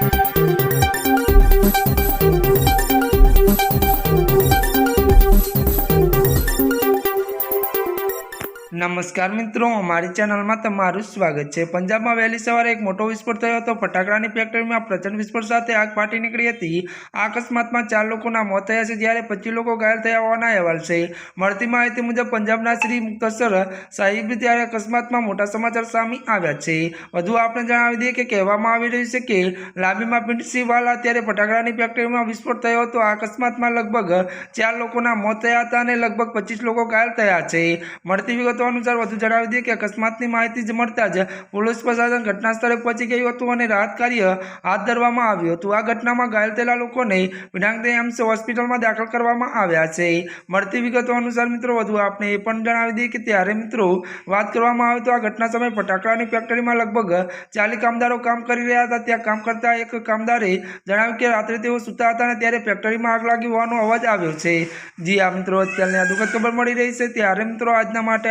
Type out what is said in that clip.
Thank you. નમસ્કાર મિત્રો, અમારી ચેનલમાં તમારું સ્વાગત છે. પંજાબમાં વહેલી સવારે એક મોટો વિસ્ફોટ થયો હતો. ફટાકડાની ફેક્ટરીમાં પ્રચંડ વિસ્ફોટ સાથે આગ ફાટી નીકળી હતી. આ અકસ્માતમાં ચાર લોકોના મોત થયા છે, જ્યારે પચીસ લોકો ઘાયલ થયા હોવાના અહેવાલ છે. મળતી માહિતી મુજબ, પંજાબના શ્રી મુક્તસર સાહિબ ત્યારે અકસ્માતમાં મોટા સમાચાર સામે આવ્યા છે. વધુ આપણે જણાવી દઈએ કે કહેવામાં આવી રહ્યું છે કે લાંબીમાં પિંટસીવાલા ત્યારે ફટાકડાની ફેક્ટરીમાં વિસ્ફોટ થયો હતો. આ અકસ્માતમાં લગભગ ચાર લોકોના મોત થયા હતા અને લગભગ પચીસ લોકો ઘાયલ થયા છે. મળતી વિગતો અનુસાર વધુ જણાવી દઈએ કે અકસ્માતની માહિતી જ મળતા જ પોલીસ પ્રશાસન ઘટના સ્થળે પહોંચી ગયું હતું અને રાહત કાર્ય હાથ ધરવામાં આવ્યું હતું. આ ઘટનામાં ઘાયલ થયેલા લોકોને વિડાંગતે એમ્સ હોસ્પિટલમાં દાખલ કરવામાં આવ્યા છે. મળતી વિગતો અનુસાર મિત્રો, વધુ આપણે એ પણ જણાવી દઈએ કે ત્યારે મિત્રો, વાત કરવામાં આવે તો આ ઘટના સમયે ફટાકડાની ફેક્ટરીમાં લગભગ ચાલી કામદારો કામ કરી રહ્યા હતા. ત્યાં કામ કરતા એક કામદારે જણાવ્યું કે રાત્રે તેઓ સૂતા હતા અને ત્યારે ફેક્ટરીમાં આગ લાગી હોવાનો અવાજ આવ્યો છે. જી આ મિત્રો, અત્યારની આ દુઃખદ ખબર મળી રહી છે. ત્યારે મિત્રો, આજના માટે